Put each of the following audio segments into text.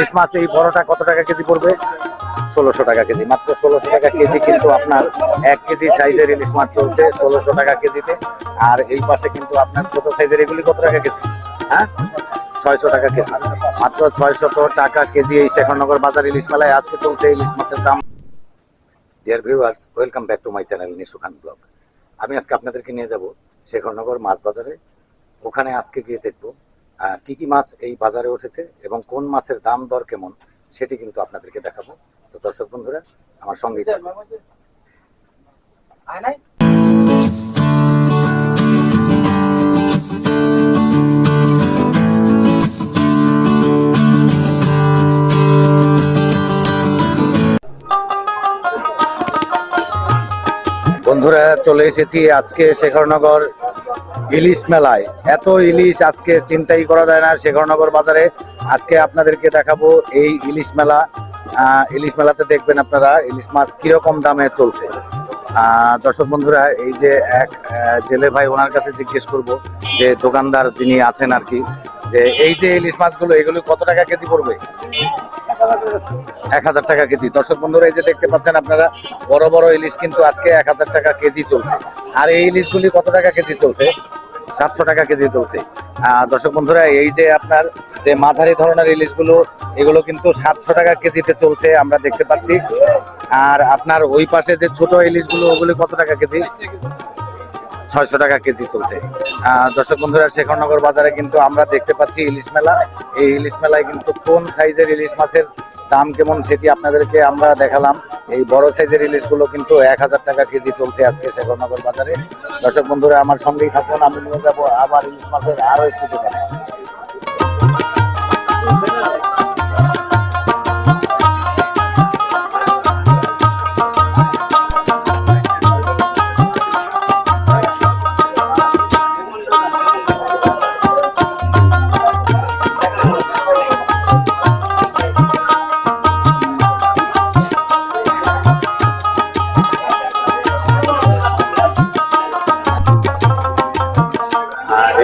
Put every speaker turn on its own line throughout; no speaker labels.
ইলিশ মাছ, এই বড়টা কত টাকা কেজি পড়বে? ষোলোশো টাকা কেজি। মাত্র ষোলোশো টাকা কেজি কিন্তু আপনার এক কেজি সাইজের ইলিশ মাছ চলছে ষোলোশো টাকা কেজিতে। আর এই পাশে কিন্তু আপনার ছোট সাইজের এগুলি কত টাকা কেজি? হ্যাঁ? ছয়শো টাকা কেজি। মাত্র ছয়শত টাকা কেজি এই শেখরনগর বাজার ইলিশ মেলায় আজকে চলছে ইলিশ মাছের দাম। Dear viewers welcome back to my channel Nishu Khan blog আমি আজকে আপনাদেরকে নিয়ে যাব শেখরনগর মাছ বাজারে। ওখানে আজকে গিয়ে দেখব কি কি মাছ এই বাজারে উঠেছে এবং কোন মাছের দাম দর কেমন সেটি কিন্তু আপনাদেরকে দেখাবো। তো দর্শক বন্ধুরা আমার সঙ্গে বন্ধুরা চলে এসেছি আজকে শেখরনগর ইলিশ মেলায়। এত ইলিশ আজকে চিন্তাই করা যায় না শেখরনগর বাজারে। আজকে আপনাদেরকে দেখাবো এই ইলিশ মেলা। ইলিশ মেলাতে দেখবেন আপনারা ইলিশ মাছ কীরকম দামে চলছে। দর্শক বন্ধুরা, এই যে এক জেলে ভাই ওনার কাছে জিজ্ঞেস করব যে দোকানদার যিনি আছেন আর কি, যে এই যে ইলিশ মাছগুলো, এগুলো কত টাকা কেজি পড়বে? এক হাজার টাকা কেজি। দর্শক বন্ধুরা, এই যে দেখতে পাচ্ছেন আপনারা, বড় বড় ইলিশ কিন্তু আজকে এক হাজার টাকা কেজি চলছে। আর এই ইলিশগুলি কত টাকা কেজি চলছে? সাতশো টাকা কেজি আহ, দর্শক বন্ধুরা এই যে আপনার যে মাঝারি ধরনের ইলিশগুলো এগুলো কিন্তু সাতশো টাকা কেজিতে চলছে আমরা দেখতে পাচ্ছি। আর আপনার ওই পাশে যে ছোট ইলিশগুলো ওগুলো কত টাকা কেজি? ছয়শো টাকা কেজি চলছে। দর্শক বন্ধুরা শেখরনগর বাজারে কিন্তু আমরা দেখতে পাচ্ছি ইলিশ মেলা। এই ইলিশ মেলায় কিন্তু কোন সাইজের ইলিশ মাছের দাম কেমন সেটি আপনাদেরকে আমরা দেখালাম। এই বড় সাইজের ইলিশগুলো কিন্তু এক হাজার টাকা কেজি চলছে আজকে শেখরনগর বাজারে। দর্শক বন্ধুরা, আমার সঙ্গেই থাকুন। আমি নিয়ে যাব আবার ইলিশ মাছের আরও একটি দোকানে।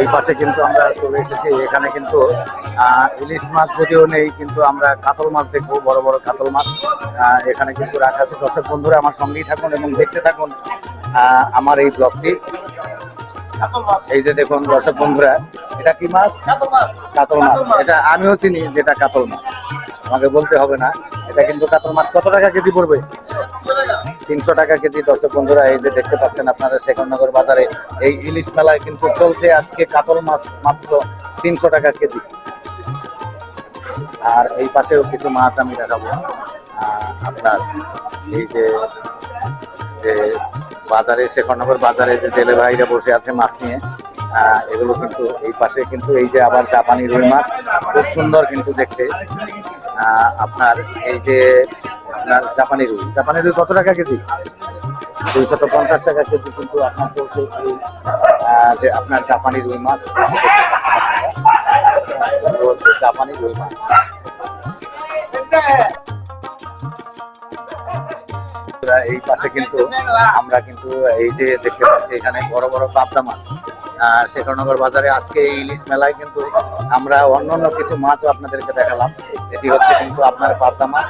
এই পাশে কিন্তু আমরা চলে এসেছি। এখানে কিন্তু ইলিশ মাছ যদিও নেই কিন্তু আমরা কাতল মাছ দেখব বড় বড় কাতল মাছ। এখানে কিন্তু রাখা আছে। দর্শক বন্ধুরা আমার সঙ্গেই থাকুন এবং দেখতে থাকুন আহ, আমার এই ব্লগটি। এই যে দেখুন দর্শক বন্ধুরা এটা কি মাছ। কাতল মাছ। এটা আমিও চিনি যেটা কাতল মাছ। আমাকে বলতে হবে না এটা কিন্তু কাতল মাছ। কত টাকা কেজি পড়বে? তিনশো টাকা কেজি দর্শক বন্ধুরা, এই যে দেখতে পাচ্ছেন আপনারা শেখরনগর বাজারে, এই ইলিশ মেলায় কিন্তু চলছে আজকে কাতল মাছ মাত্র তিনশো টাকা কেজি। আর এই পাশেও কিছু মাছ আমি দেখাবো। আপনার এই যে যে বাজারে, শেখরনগর বাজারে যে জেলে ভাইরা বসে আছে মাছ নিয়ে এগুলো কিন্তু এই পাশে কিন্তু এই যে আবার জাপানি রুই মাছ, খুব সুন্দর কিন্তু দেখতে। আপনার এই যে আপনার জাপানি রুই জাপানি রুই কত টাকা কেজি? দুইশত পঞ্চাশ টাকা কেজি কিন্তু আপনার চলছে যে আপনার জাপানি রুই মাছ। হচ্ছে জাপানি রুই মাছ। এই পাশে কিন্তু আমরা কিন্তু এই যে দেখতে পাচ্ছি এখানে বড় বড় পাবদা মাছ। শেখরনগর বাজারে আজকে এই ইলিশ মেলায় কিন্তু আমরা অন্যান্য কিছু মাছও আপনাদেরকে দেখালাম। এটি হচ্ছে কিন্তু আপনার পাবদা মাছ।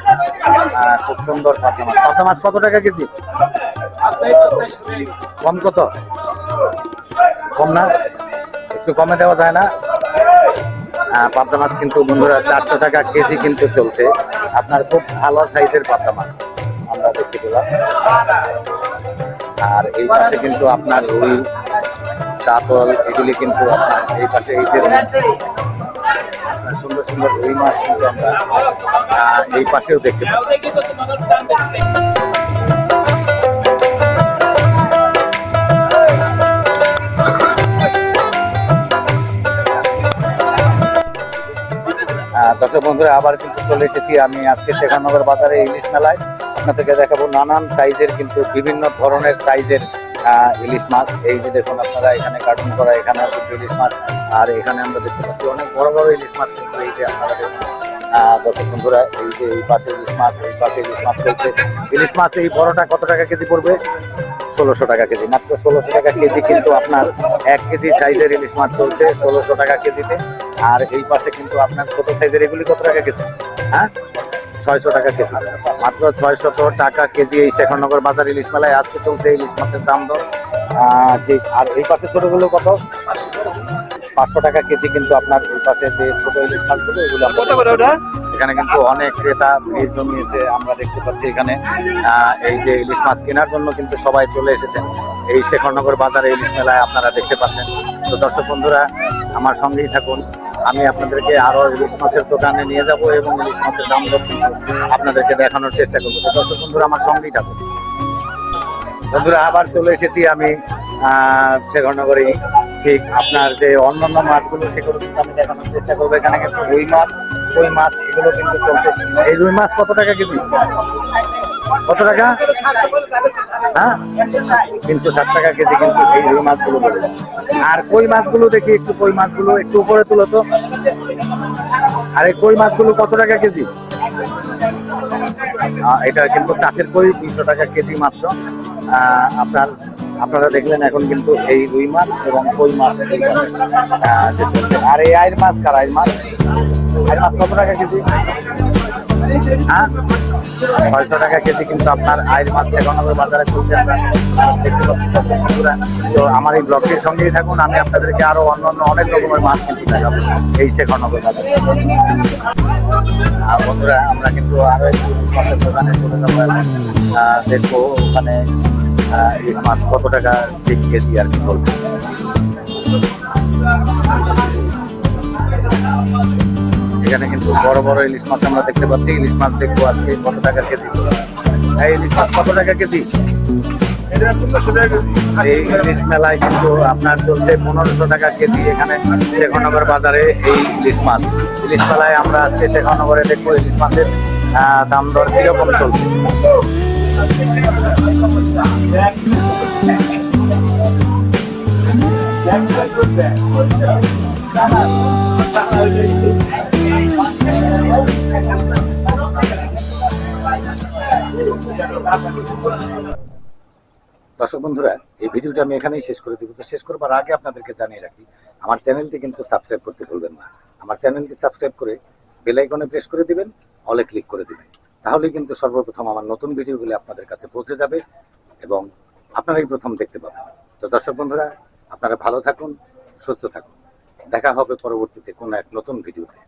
খুব সুন্দর পাবদা মাছ। পাবদা মাছ কত টাকা কেজি? কম কত? কম না? একটু কমে দেওয়া যায় না? পাবদা মাছ কিন্তু বন্ধুরা চারশো টাকা কেজি কিন্তু চলছে। আপনার খুব ভালো সাইজের পাবদা মাছ। আর এই পাশে কিন্তু আপনার রুই কাতল এগুলি কিন্তু আপনার এই পাশে এই যে সুন্দর সুন্দর রুই মাছ কিন্তু আমরা এই পাশেও দেখতে পাচ্ছি। দর্শক বন্ধুরা, আবার কিন্তু চলে এসেছি আমি আজকে শেখানগর বাজারে ইলিশ মেলায়। আপনাদেরকে দেখাবো নানান সাইজের কিন্তু বিভিন্ন ধরনের সাইজের ইলিশ মাছ। এই যে দেখুন আপনারা, এখানে কার্টুন করা, এখানে ইলিশ মাছ। আর এখানে আমরা দেখতে পাচ্ছি অনেক বড় বড় ইলিশ মাছ কিন্তু এই যে আপনারা দেখুন। দর্শক বন্ধুরা, এই যে এই পাশে ইলিশ মাছ, এই পাশে ইলিশ মাছ চলছে। ইলিশ মাছ এই বড়টা কত টাকা কেজি পড়বে? ষোলোশো টাকা কেজি। মাত্র ষোলোশো টাকা কেজি কিন্তু আপনার এক কেজি সাইজের ইলিশ মাছ চলছে ষোলোশো টাকা কেজিতে। আর এই পাশে কিন্তু আপনার ছোট সাইজের এগুলি কত টাকা কেজি? হ্যাঁ? ছয়শো টাকা কেজি। মাত্র ছয়শত টাকা কেজি এই শেখরনগর বাজার ইলিশ মেলায় আজকে চলছে ইলিশ মাছের দাম দর। ঠিক আর এই পাশে ছোটগুলো কত? পাঁচশো টাকা কেজি কিন্তু আপনার পাশে যে ছোট ইলিশ মাছগুলো এগুলো? এখানে কিন্তু অনেক ক্রেতা ভিড় জমিয়েছে আমরা দেখতে পাচ্ছি এখানে এই যে ইলিশ মাছ কেনার জন্য কিন্তু সবাই চলে এসেছেন এই শেখরনগর বাজারে ইলিশ মেলায় আপনারা দেখতে পাচ্ছেন। তো দর্শক বন্ধুরা আমার সঙ্গেই থাকুন। আমি আপনাদেরকে আরও ইলিশ মাছের দোকানে নিয়ে যাব এবং ইলিশ মাছের দাম দর আপনাদেরকে দেখানোর চেষ্টা করব। তো দর্শক বন্ধুরা আমার সঙ্গেই থাকুন। বন্ধুরা আবার চলে এসেছি আমি আহ, শেখরনগরেই। ঠিক আপনার যে অন্যান্য মাছগুলো, সেগুলো কিন্তু আমি দেখানোর চেষ্টা করব। এখানে কিন্তু রুই মাছ, কই মাছ, এগুলো কিন্তু চলছে। এই রুই মাছ কত টাকা কেজি? কত টাকা? হ্যাঁ? তিনশো ষাট টাকা কেজি কিন্তু এই রুই মাছগুলো আর কই মাছগুলো দেখি একটু, কই মাছগুলো একটু উপরে তুলো তো। আর এই কই মাছগুলো কত টাকা কেজি? এটা কিন্তু চাষের কই দুইশো টাকা কেজি মাত্র। আপনার আপনারা দেখলেন এখন কিন্তু এই রুই মাছ এবং কই মাছ যে। আর এই আইর মাছ কার? আইর মাছ? আইর মাছ কত টাকা কেজি? হ্যাঁ? ছয়শো টাকা কেজি কিন্তু আপনার আইর মাছ শেখানোর বাজারে চলছে। তো আমার এই ব্লগটির সঙ্গেই থাকুন। আমি আপনাদেরকে আরও অন্য অন্য অনেক রকমের মাছ কিন্তু দেখাবো এই শেখানগর বাজারে। আর বন্ধুরা, আমরা কিন্তু আরও একটু মাছের দোকানে চলে যাব। দেখব ওখানে ইলিশ মাছ কত টাকা কেজি আর কি চলছে? এখানে কিন্তু বড় বড় ইলিশ মাছ আমরা দেখতে পাচ্ছি। ইলিশ মাছ দেখব আজকে কত টাকা কেজি? এই ইলিশ মাছ কত টাকা কেজি? এই ইলিশ মেলায় কিন্তু আপনার চলছে পনেরোশো টাকা কেজি। এখানে শেখনগর বাজারে এই ইলিশ মাছ। ইলিশ মেলায় আমরা আজকে শেখনগরে দেখব ইলিশ মাছের দাম দর কীরকম চলছে? দর্শক বন্ধুরা, এই ভিডিওটা আমি এখানেই শেষ করে দিব। তো শেষ করবার আগে আপনাদেরকে জানিয়ে রাখি, আমার চ্যানেলটি কিন্তু সাবস্ক্রাইব করতে ভুলবেন না। আমার চ্যানেলটি সাবস্ক্রাইব করে বেল আইকনে প্রেস করে দিবেন, অলে ক্লিক করে দিবেন। তাহলেই কিন্তু সর্বপ্রথম আমার নতুন ভিডিওগুলি আপনাদের কাছে পৌঁছে যাবে এবং আপনারাই প্রথম দেখতে পাবেন। তো দর্শক বন্ধুরা, আপনারা ভালো থাকুন, সুস্থ থাকুন। দেখা হবে পরবর্তীতে কোনো এক নতুন ভিডিওতে।